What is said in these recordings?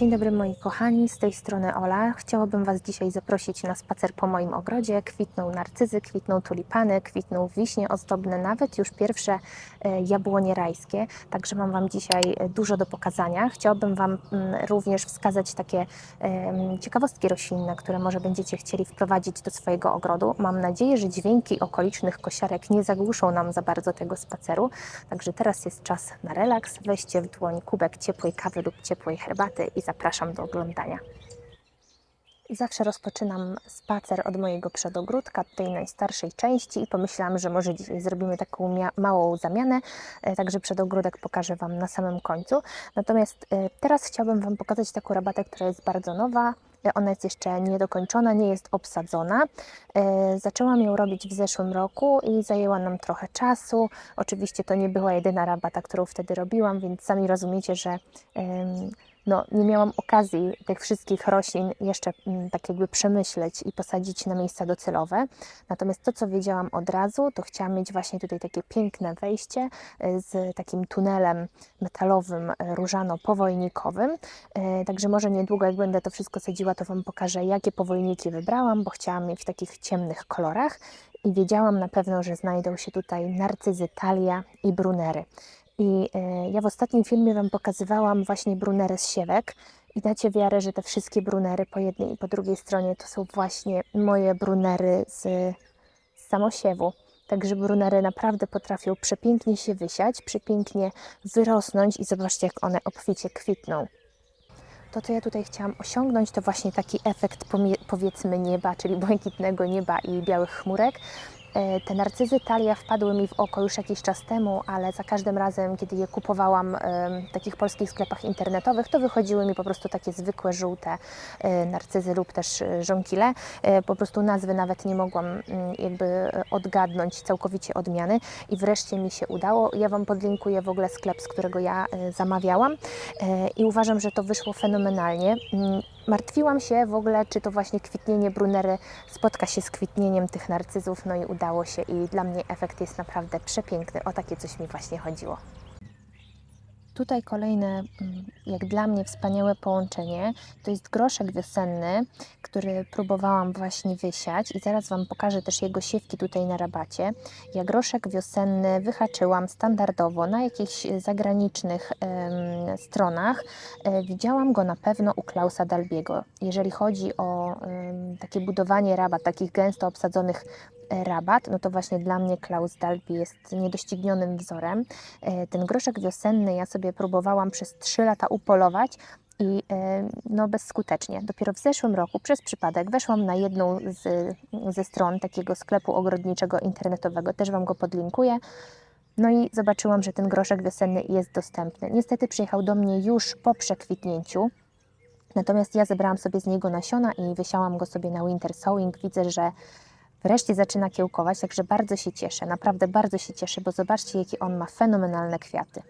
Dzień dobry moi kochani, z tej strony Ola. Chciałabym Was dzisiaj zaprosić na spacer po moim ogrodzie. Kwitną narcyzy, kwitną tulipany, kwitną wiśnie ozdobne, nawet już pierwsze jabłonie rajskie. Także mam Wam dzisiaj e, dużo do pokazania. Chciałabym Wam mm, również wskazać takie ciekawostki roślinne, które może będziecie chcieli wprowadzić do swojego ogrodu. Mam nadzieję, że dźwięki okolicznych kosiarek nie zagłuszą nam za bardzo tego spaceru. Także teraz jest czas na relaks. Weźcie w dłoń kubek ciepłej kawy lub ciepłej herbaty i zapraszam do oglądania. Zawsze rozpoczynam spacer od mojego przedogródka, tej najstarszej części i pomyślałam, że może dzisiaj zrobimy taką małą zamianę, e, także przedogródek pokażę Wam na samym końcu. Natomiast e, teraz chciałabym Wam pokazać taką rabatę, która jest bardzo nowa. E, Ona jest jeszcze niedokończona, nie jest obsadzona. Zaczęłam ją robić w zeszłym roku i zajęła nam trochę czasu. Oczywiście to nie była jedyna rabata, którą wtedy robiłam, więc sami rozumiecie, że no, nie miałam okazji tych wszystkich roślin jeszcze mm, tak jakby przemyśleć i posadzić na miejsca docelowe. Natomiast to, co wiedziałam od razu, to chciałam mieć właśnie tutaj takie piękne wejście e, z takim tunelem metalowym, e, różano-powojnikowym. E, Także może niedługo, jak będę to wszystko sadziła, to Wam pokażę, jakie powojniki wybrałam, bo chciałam je w takich ciemnych kolorach i wiedziałam na pewno, że znajdą się tutaj narcyzy talia i brunery. I e, ja w ostatnim filmie Wam pokazywałam właśnie brunery z siewek i dacie wiarę, że te wszystkie brunery po jednej i po drugiej stronie to są właśnie moje brunery z, z samosiewu. Także brunery naprawdę potrafią przepięknie się wysiać, przepięknie wyrosnąć i zobaczcie, jak one obficie kwitną. To, co ja tutaj chciałam osiągnąć, to właśnie taki efekt powiedzmy nieba, czyli błękitnego nieba i białych chmurek. E, Te narcyzy talia wpadły mi w oko już jakiś czas temu, ale za każdym razem, kiedy je kupowałam em, w takich polskich sklepach internetowych, to wychodziły mi po prostu takie zwykłe żółte e, narcyzy lub też e, żonkile. E, Po prostu nazwy nawet nie mogłam mm, jakby e, odgadnąć całkowicie odmiany i wreszcie mi się udało. Ja Wam podlinkuję w ogóle sklep, z którego ja e, zamawiałam e, i uważam, że to wyszło fenomenalnie. Mm, Martwiłam się w ogóle, czy to właśnie kwitnienie brunery spotka się z kwitnieniem tych narcyzów, no i udało się i dla mnie efekt jest naprawdę przepiękny. O takie coś mi właśnie chodziło. Tutaj kolejne, mm, jak dla mnie, wspaniałe połączenie to jest groszek wiosenny, który próbowałam właśnie wysiać i zaraz Wam pokażę też jego siewki tutaj na rabacie. Ja groszek wiosenny wyhaczyłam standardowo na jakichś zagranicznych stronach. E, widziałam go na pewno u Klausa Dalbiego. Jeżeli chodzi o takie budowanie rabat, takich gęsto obsadzonych e, rabat, no to właśnie dla mnie Klaus Dalby jest niedoścignionym wzorem. E, Ten groszek wiosenny ja sobie próbowałam przez 3 lata upolować i e, no bezskutecznie. Dopiero w zeszłym roku przez przypadek weszłam na jedną z, ze stron takiego sklepu ogrodniczego internetowego, też Wam go podlinkuję. No i zobaczyłam, że ten groszek wiosenny jest dostępny. Niestety przyjechał do mnie już po przekwitnięciu. Natomiast ja zebrałam sobie z niego nasiona i wysiałam go sobie na winter sowing. Widzę, że wreszcie zaczyna kiełkować, także bardzo się cieszę. Naprawdę bardzo się cieszę, bo zobaczcie, jakie on ma fenomenalne kwiaty.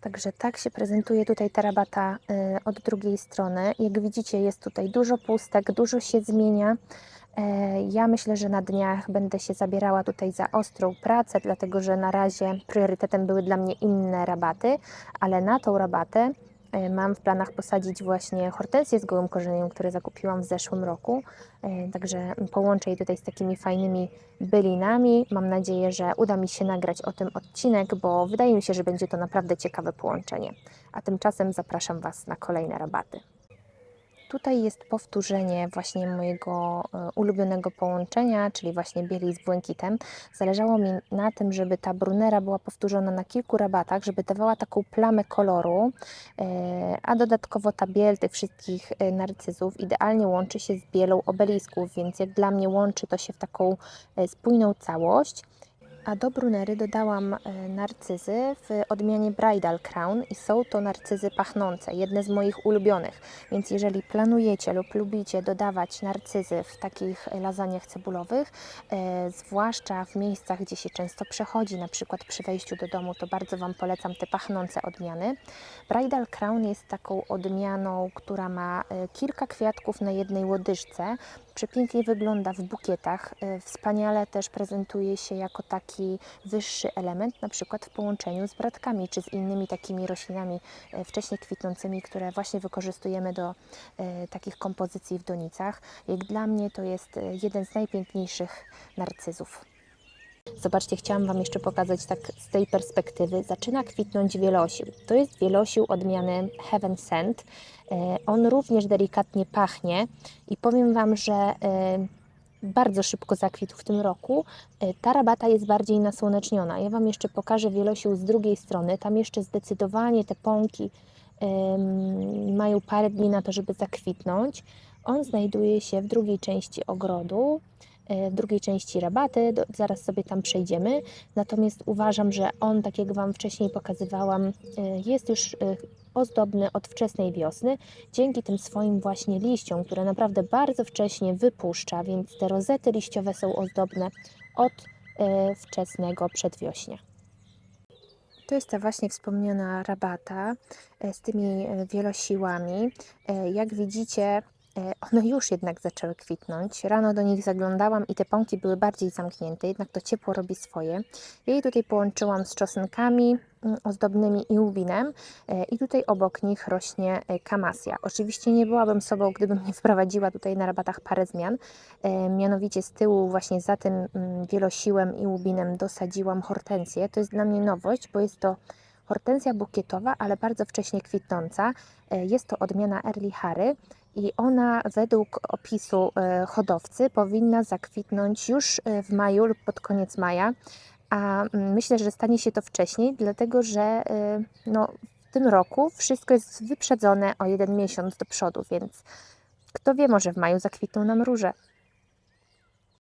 Także tak się prezentuje tutaj ta rabata y, od drugiej strony. Jak widzicie, jest tutaj dużo pustek, dużo się zmienia. E, Ja myślę, że na dniach będę się zabierała tutaj za ostrą pracę, dlatego że na razie priorytetem były dla mnie inne rabaty, ale na tą rabatę mam w planach posadzić właśnie hortensję z gołym korzeniem, które zakupiłam w zeszłym roku. E, Także połączę je tutaj z takimi fajnymi bylinami. Mam nadzieję, że uda mi się nagrać o tym odcinek, bo wydaje mi się, że będzie to naprawdę ciekawe połączenie. A tymczasem zapraszam Was na kolejne rabaty. Tutaj jest powtórzenie właśnie mojego e, ulubionego połączenia, czyli właśnie bieli z błękitem. Zależało mi na tym, żeby ta brunera była powtórzona na kilku rabatach, żeby dawała taką plamę koloru, e, a dodatkowo ta biel tych wszystkich e, narcyzów idealnie łączy się z bielą obelisków, więc jak dla mnie łączy to się w taką spójną całość. A do brunery dodałam e, narcyzy w odmianie Bridal Crown i są to narcyzy pachnące, jedne z moich ulubionych. Więc jeżeli planujecie lub lubicie dodawać narcyzy w takich lasagnach cebulowych, e, zwłaszcza w miejscach, gdzie się często przechodzi, na przykład przy wejściu do domu, to bardzo Wam polecam te pachnące odmiany. Bridal Crown jest taką odmianą, która ma e, kilka kwiatków na jednej łodyżce, Przepięknie wygląda w bukietach. e, Wspaniale też prezentuje się jako taki wyższy element, na przykład w połączeniu z bratkami czy z innymi takimi roślinami e, wcześniej kwitnącymi, które właśnie wykorzystujemy do e, takich kompozycji w donicach. Jak dla mnie to jest jeden z najpiękniejszych narcyzów. Zobaczcie, chciałam Wam jeszcze pokazać tak z tej perspektywy. Zaczyna kwitnąć wielosił. To jest wielosił odmiany Heaven Sent. E, On również delikatnie pachnie i powiem Wam, że e, bardzo szybko zakwitł w tym roku. E, Ta rabata jest bardziej nasłoneczniona. Ja Wam jeszcze pokażę wielosił z drugiej strony. Tam jeszcze zdecydowanie te pąki mają parę dni na to, żeby zakwitnąć. On znajduje się w drugiej części ogrodu, w drugiej części rabaty. Do, zaraz sobie tam przejdziemy. Natomiast uważam, że on, tak jak Wam wcześniej pokazywałam, e, jest już e, ozdobny od wczesnej wiosny, dzięki tym swoim właśnie liściom, które naprawdę bardzo wcześnie wypuszcza, więc te rozety liściowe są ozdobne od e, wczesnego przedwiośnia. To jest ta właśnie wspomniana rabata e, z tymi e, wielosiłami. E, Jak widzicie, e, one już jednak zaczęły kwitnąć. Rano do nich zaglądałam i te pąki były bardziej zamknięte, jednak to ciepło robi swoje. Ja je tutaj połączyłam z czosnkami mm, ozdobnymi i łubinem e, i tutaj obok nich rośnie e, kamasja. Oczywiście nie byłabym sobą, gdybym nie wprowadziła tutaj na rabatach parę zmian. E, Mianowicie z tyłu właśnie za tym mm, wielosiłem i łubinem dosadziłam hortensję. To jest dla mnie nowość, bo jest to hortensja bukietowa, ale bardzo wcześnie kwitnąca. E, Jest to odmiana Early Harry i ona według opisu e, hodowcy powinna zakwitnąć już e, w maju lub pod koniec maja, a mm, myślę, że stanie się to wcześniej, dlatego że e, no, w tym roku wszystko jest wyprzedzone o jeden miesiąc do przodu, więc kto wie, może w maju zakwitną nam róże.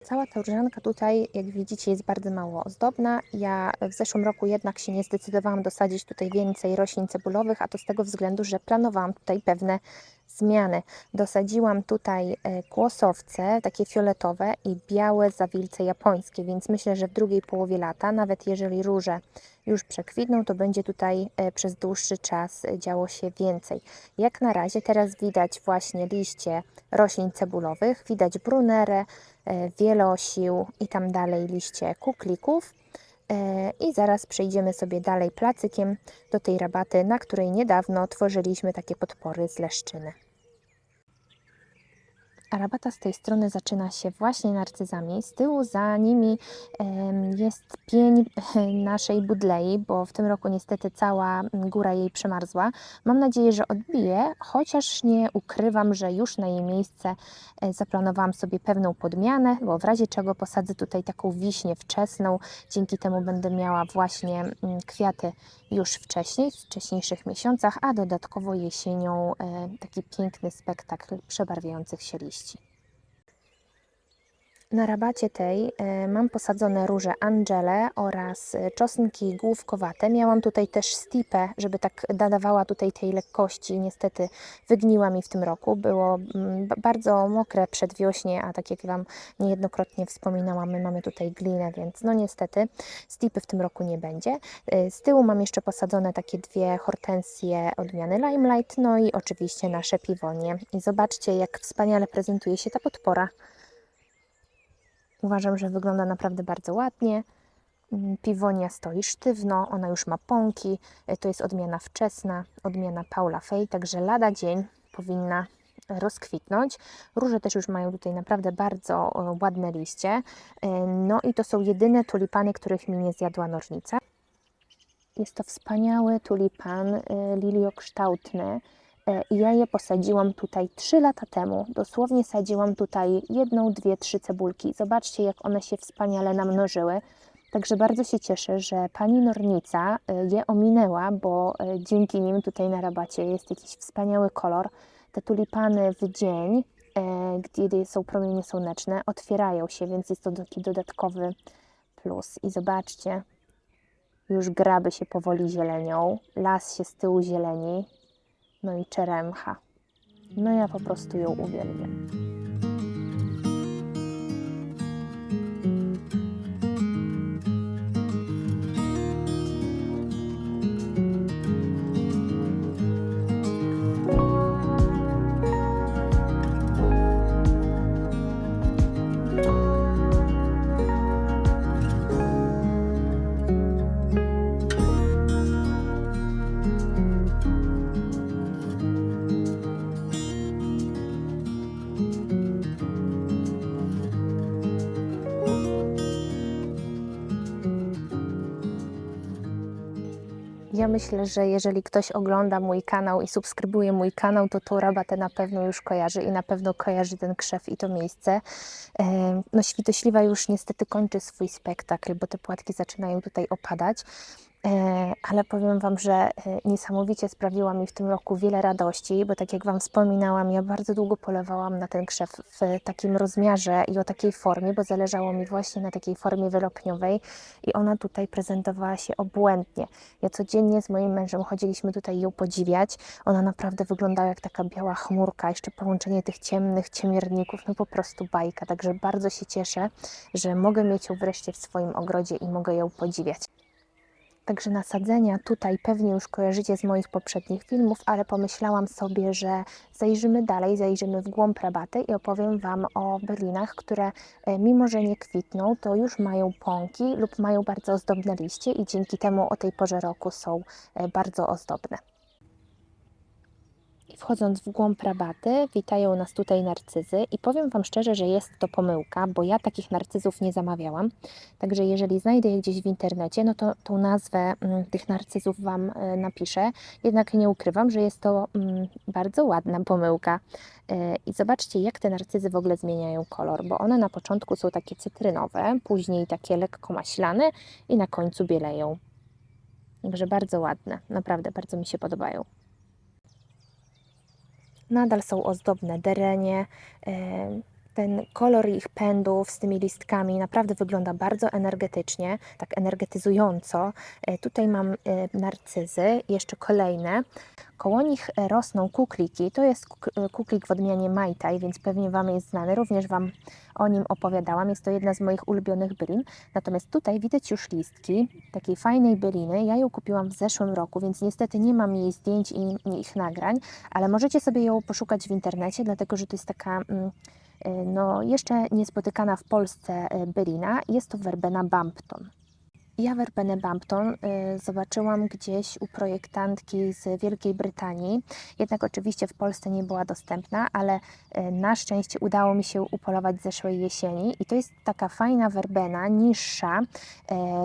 Cała ta różanka tutaj, jak widzicie, jest bardzo mało ozdobna. Ja w zeszłym roku jednak się nie zdecydowałam dosadzić tutaj więcej roślin cebulowych, a to z tego względu, że planowałam tutaj pewne Dosadziłam tutaj e, kłosowce, takie fioletowe i białe zawilce japońskie, więc myślę, że w drugiej połowie lata, nawet jeżeli róże już przekwitną, to będzie tutaj e, przez dłuższy czas e, działo się więcej. Jak na razie teraz widać właśnie liście roślin cebulowych, widać brunerę, wielosił i tam dalej liście kuklików. I zaraz przejdziemy sobie dalej placykiem do tej rabaty, na której niedawno tworzyliśmy takie podpory z leszczyny. A rabata z tej strony zaczyna się właśnie narcyzami. Z tyłu za nimi jest pień naszej budlei, bo w tym roku niestety cała góra jej przemarzła. Mam nadzieję, że odbije, chociaż nie ukrywam, że już na jej miejsce e, zaplanowałam sobie pewną podmianę, bo w razie czego posadzę tutaj taką wiśnię wczesną. Dzięki temu będę miała właśnie mm, kwiaty już wcześniej, w wcześniejszych miesiącach, a dodatkowo jesienią e, taki piękny spektakl przebarwiających się liści. части. Na rabacie tej e, mam posadzone róże Angele oraz e, czosnki główkowate. Miałam tutaj też stipę, żeby tak dodawała tutaj tej lekkości. Niestety wygniła mi w tym roku. Było mm, ba- bardzo mokre przedwiośnie, a tak jak Wam niejednokrotnie wspominałam, my mamy tutaj glinę, więc no niestety stipy w tym roku nie będzie. E, Z tyłu mam jeszcze posadzone takie dwie hortensje odmiany Limelight, no i oczywiście nasze piwonie. I zobaczcie, jak wspaniale prezentuje się ta podpora. Uważam, że wygląda naprawdę bardzo ładnie. Mm, Piwonia stoi sztywno, ona już ma pąki. E, To jest odmiana wczesna, odmiana Paula Fey, także lada dzień powinna rozkwitnąć. Róże też już mają tutaj naprawdę bardzo e, ładne liście. E, No i to są jedyne tulipany, których mi nie zjadła nornica. Jest to wspaniały tulipan liliokształtny. E, I ja je posadziłam tutaj 3 lata temu. Dosłownie sadziłam tutaj jedną, dwie, trzy cebulki. Zobaczcie, jak one się wspaniale namnożyły. Także bardzo się cieszę, że pani Nornica e, je ominęła, bo e, dzięki nim tutaj na rabacie jest jakiś wspaniały kolor. Te tulipany w dzień, gdzie są promienie słoneczne, otwierają się, więc jest to taki dodatkowy plus. I zobaczcie, już graby się powoli zielenią, las się z tyłu zieleni, no i czeremcha. No ja po prostu ją uwielbiam. Ja myślę, że jeżeli ktoś ogląda mój kanał i subskrybuje mój kanał, to tą rabatę na pewno już kojarzy i na pewno kojarzy ten krzew i to miejsce. E, No Świtośliwa już niestety kończy swój spektakl, bo te płatki zaczynają tutaj opadać. E, Ale powiem Wam, że e, niesamowicie sprawiła mi w tym roku wiele radości, bo tak jak Wam wspominałam, ja bardzo długo polewałam na ten krzew w takim rozmiarze i o takiej formie, bo zależało mi właśnie na takiej formie wylopniowej i ona tutaj prezentowała się obłędnie. Ja codziennie z moim mężem chodziliśmy tutaj ją podziwiać. Ona naprawdę wyglądała jak taka biała chmurka, jeszcze połączenie tych ciemnych ciemierników, no po prostu bajka. Także bardzo się cieszę, że mogę mieć ją wreszcie w swoim ogrodzie i mogę ją podziwiać. Także nasadzenia tutaj pewnie już kojarzycie z moich poprzednich filmów, ale pomyślałam sobie, że zajrzymy dalej, zajrzymy w głąb rabaty i opowiem Wam o bylinach, które e, mimo, że nie kwitną, to już mają pąki lub mają bardzo ozdobne liście i dzięki temu o tej porze roku są e, bardzo ozdobne. Wchodząc w głąb rabaty, witają nas tutaj narcyzy i powiem Wam szczerze, że jest to pomyłka, bo ja takich narcyzów nie zamawiałam. Także jeżeli znajdę je gdzieś w internecie, no to tą nazwę mm, tych narcyzów Wam e, napiszę. Jednak nie ukrywam, że jest to mm, bardzo ładna pomyłka. E, I zobaczcie, jak te narcyzy w ogóle zmieniają kolor, bo one na początku są takie cytrynowe, później takie lekko maślane i na końcu bieleją. Także bardzo ładne, naprawdę bardzo mi się podobają. Nadal są ozdobne derenie. Ten kolor ich pędów z tymi listkami naprawdę wygląda bardzo energetycznie, tak energetyzująco. E, Tutaj mam e, narcyzy, jeszcze kolejne. Koło nich e, rosną kukliki. To jest kuk- kuklik w odmianie Majtaj, więc pewnie Wam jest znany. Również Wam o nim opowiadałam. Jest to jedna z moich ulubionych bylin. Natomiast tutaj widać już listki takiej fajnej byliny. Ja ją kupiłam w zeszłym roku, więc niestety nie mam jej zdjęć i ich nagrań, ale możecie sobie ją poszukać w internecie, dlatego że to jest taka mm, no, jeszcze niespotykana w Polsce e, bylina. Jest to werbena Bampton. Ja werbenę Bampton y, zobaczyłam gdzieś u projektantki z Wielkiej Brytanii, jednak oczywiście w Polsce nie była dostępna, ale y, na szczęście udało mi się upolować zeszłej jesieni i to jest taka fajna werbena, niższa, y,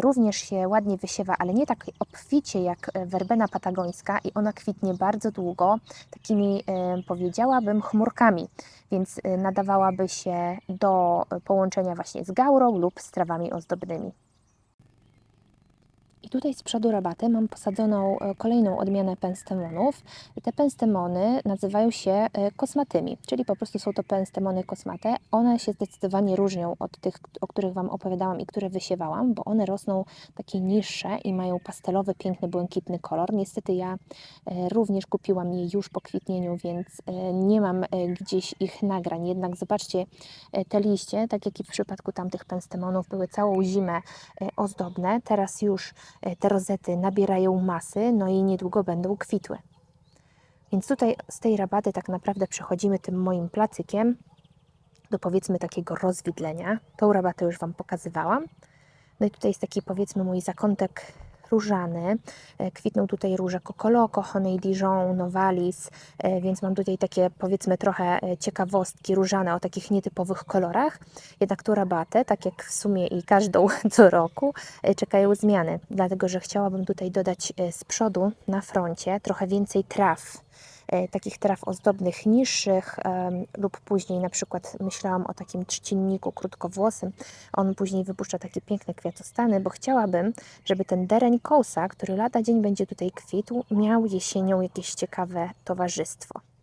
również się ładnie wysiewa, ale nie tak obficie jak werbena patagońska i ona kwitnie bardzo długo, takimi powiedziałabym chmurkami, więc nadawałaby się do połączenia właśnie z gaurą lub z trawami ozdobnymi. I tutaj z przodu rabaty mam posadzoną e, kolejną odmianę penstemonów. Te penstemony nazywają się e, kosmatymi, czyli po prostu są to penstemony kosmate. One się zdecydowanie różnią od tych, o których Wam opowiadałam i które wysiewałam, bo one rosną takie niższe i mają pastelowy, piękny, błękitny kolor. Niestety ja e, również kupiłam je już po kwitnieniu, więc nie mam gdzieś ich nagrań. Jednak zobaczcie, te liście, tak jak i w przypadku tamtych penstemonów, były całą zimę ozdobne. Teraz już te rozety nabierają masy, no i niedługo będą kwitły. Więc tutaj z tej rabaty tak naprawdę przechodzimy tym moim placykiem do powiedzmy takiego rozwidlenia. Tą rabatę już Wam pokazywałam. No i tutaj jest taki powiedzmy mój zakątek różany. E, Kwitną tutaj róże Cocoloko, Honey Dijon, Novalis, e, więc mam tutaj takie powiedzmy trochę e, ciekawostki różane o takich nietypowych kolorach. Jednak tu rabatę, tak jak w sumie i każdą co roku, czekają zmiany, dlatego że chciałabym tutaj dodać z przodu na froncie trochę więcej traw takich traw ozdobnych, niższych em, lub później na przykład myślałam o takim trzcinniku krótkowłosym. On później wypuszcza takie piękne kwiatostany, bo chciałabym, żeby ten dereń kołsa, który lada dzień będzie tutaj kwitł, miał jesienią jakieś ciekawe towarzystwo.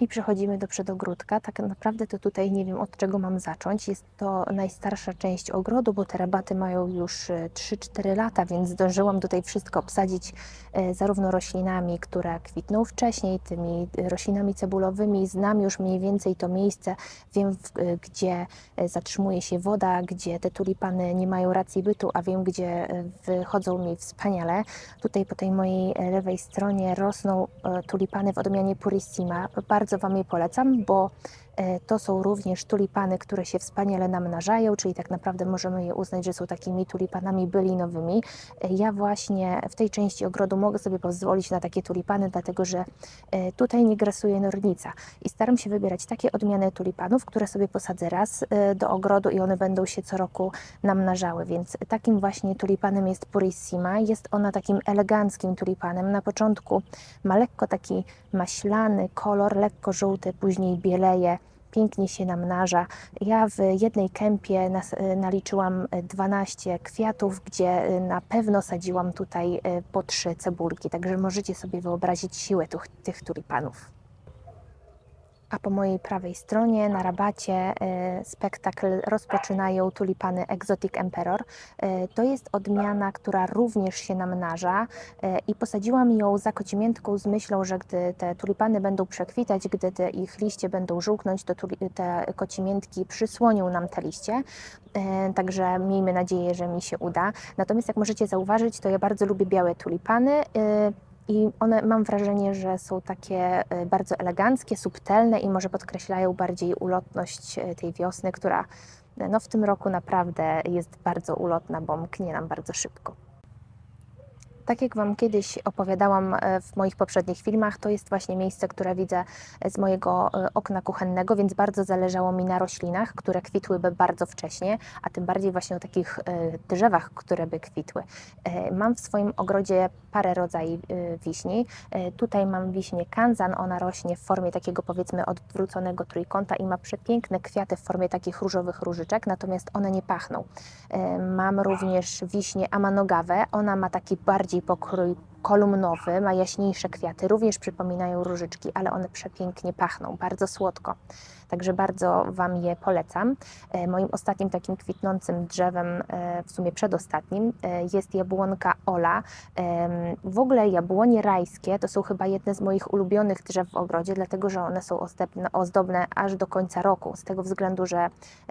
I przechodzimy do przedogródka. Tak naprawdę to tutaj nie wiem od czego mam zacząć. Jest to najstarsza część ogrodu, bo te rabaty mają już e, 3-4 lata, więc zdążyłam tutaj wszystko obsadzić e, zarówno roślinami, które kwitną wcześniej, tymi e, roślinami cebulowymi. Znam już mniej więcej to miejsce, wiem e, gdzie e, zatrzymuje się woda, gdzie te tulipany nie mają racji bytu, a wiem gdzie e, wychodzą mi wspaniale. Tutaj po tej mojej e, lewej stronie rosną e, tulipany w odmianie Purissima. Bardzo Wam je polecam, bo To są również tulipany, które się wspaniale namnażają, czyli tak naprawdę możemy je uznać, że są takimi tulipanami bylinowymi. E, Ja właśnie w tej części ogrodu mogę sobie pozwolić na takie tulipany, dlatego że e, tutaj nie grasuje nornica i staram się wybierać takie odmiany tulipanów, które sobie posadzę raz e, do ogrodu i one będą się co roku namnażały, więc takim właśnie tulipanem jest Purissima. Jest ona takim eleganckim tulipanem. Na początku ma lekko taki maślany kolor, lekko żółty, później bieleje, pięknie się namnaża. Ja w jednej kępie e, naliczyłam e, 12 kwiatów, gdzie e, na pewno sadziłam tutaj e, po trzy cebulki, także możecie sobie wyobrazić siłę tych, tych tulipanów. A po mojej prawej stronie na rabacie e, spektakl rozpoczynają tulipany Exotic Emperor. E, to jest odmiana, która również się namnaża e, i posadziłam ją za kocimiętką z myślą, że gdy te tulipany będą przekwitać, gdy te ich liście będą żółknąć, to te kocimiętki przysłonią nam te liście. Także miejmy nadzieję, że mi się uda. Natomiast jak możecie zauważyć, to ja bardzo lubię białe tulipany. I one mam wrażenie, że są takie e, bardzo eleganckie, subtelne i może podkreślają bardziej ulotność e, tej wiosny, która e, no, w tym roku naprawdę jest bardzo ulotna, bo mknie nam bardzo szybko. Tak jak Wam kiedyś opowiadałam e, w moich poprzednich filmach, to jest właśnie miejsce, które widzę e, z mojego e, okna kuchennego, więc bardzo zależało mi na roślinach, które kwitłyby bardzo wcześnie, a tym bardziej właśnie o takich drzewach, które by kwitły. Mam w swoim ogrodzie parę rodzajów wiśni. Tutaj mam wiśnię kanzan, ona rośnie w formie takiego powiedzmy odwróconego trójkąta i ma przepiękne kwiaty w formie takich różowych różyczek, natomiast one nie pachną. Mam również wiśnię amanogawę, ona ma taki bardziej পক্ষ kolumnowy, ma jaśniejsze kwiaty, również przypominają różyczki, ale one przepięknie pachną, bardzo słodko. Także bardzo Wam je polecam. E, Moim ostatnim takim kwitnącym drzewem, e, w sumie przedostatnim, e, jest jabłonka Ola. W ogóle jabłonie rajskie to są chyba jedne z moich ulubionych drzew w ogrodzie, dlatego że one są ozdobne, aż do końca roku. Z tego względu, że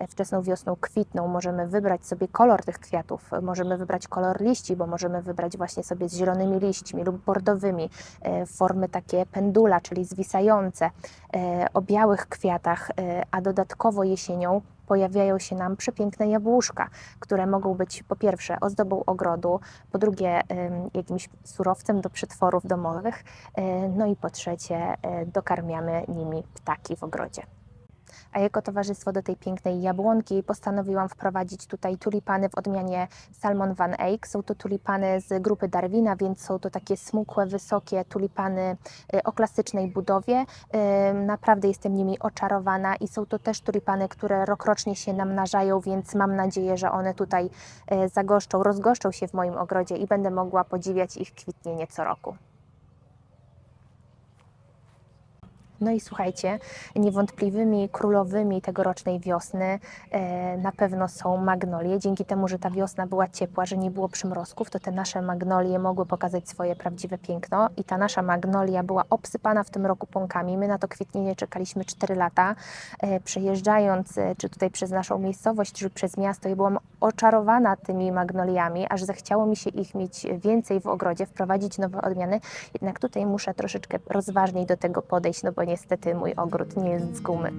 wczesną wiosną kwitną, możemy wybrać sobie kolor tych kwiatów, możemy wybrać kolor liści, bo możemy wybrać właśnie sobie z zielonymi liśćmi lub bordowymi, e, formy takie pendula, czyli zwisające, e, o białych kwiatach, e, a dodatkowo jesienią pojawiają się nam przepiękne jabłuszka, które mogą być po pierwsze ozdobą ogrodu, po drugie jakimś surowcem do przetworów domowych, no i po trzecie dokarmiamy nimi ptaki w ogrodzie. A jako towarzystwo do tej pięknej jabłonki postanowiłam wprowadzić tutaj tulipany w odmianie Salmon Van Eyck. Są to tulipany z grupy Darwina, więc są to takie smukłe, wysokie tulipany y, o klasycznej budowie. Y, Naprawdę jestem nimi oczarowana i są to też tulipany, które rokrocznie się namnażają, więc mam nadzieję, że one tutaj y, zagoszczą, rozgoszczą się w moim ogrodzie i będę mogła podziwiać ich kwitnienie co roku. No i słuchajcie, niewątpliwymi królowymi tegorocznej wiosny e, na pewno są magnolie. Dzięki temu, że ta wiosna była ciepła, że nie było przymrozków, to te nasze magnolie mogły pokazać swoje prawdziwe piękno. I ta nasza magnolia była obsypana w tym roku pąkami. My na to kwitnienie czekaliśmy 4 lata. E, przejeżdżając, e, czy tutaj przez naszą miejscowość, czy przez miasto, i byłam oczarowana tymi magnoliami, aż zachciało mi się ich mieć więcej w ogrodzie, wprowadzić nowe odmiany. Jednak tutaj muszę troszeczkę rozważniej do tego podejść, no bo niestety mój ogród nie jest z gumy.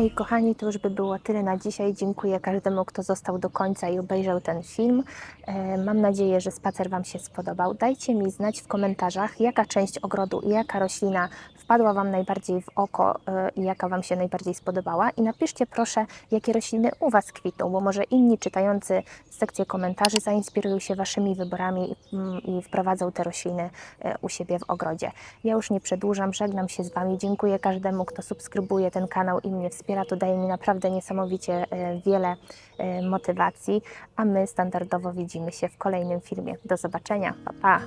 Moi kochani, to już by było tyle na dzisiaj. Dziękuję każdemu, kto został do końca i obejrzał ten film. E, Mam nadzieję, że spacer Wam się spodobał. Dajcie mi znać w komentarzach, jaka część ogrodu i jaka roślina wpadła Wam najbardziej w oko e, i jaka Wam się najbardziej spodobała. I napiszcie proszę, jakie rośliny u Was kwitną, bo może inni czytający sekcję komentarzy zainspirują się Waszymi wyborami i, mm, i wprowadzą te rośliny e, u siebie w ogrodzie. Ja już nie przedłużam, żegnam się z Wami. Dziękuję każdemu, kto subskrybuje ten kanał i mnie wspiera. To daje mi naprawdę niesamowicie e, wiele e, motywacji, a my standardowo widzimy się w kolejnym filmie. Do zobaczenia. Pa, pa!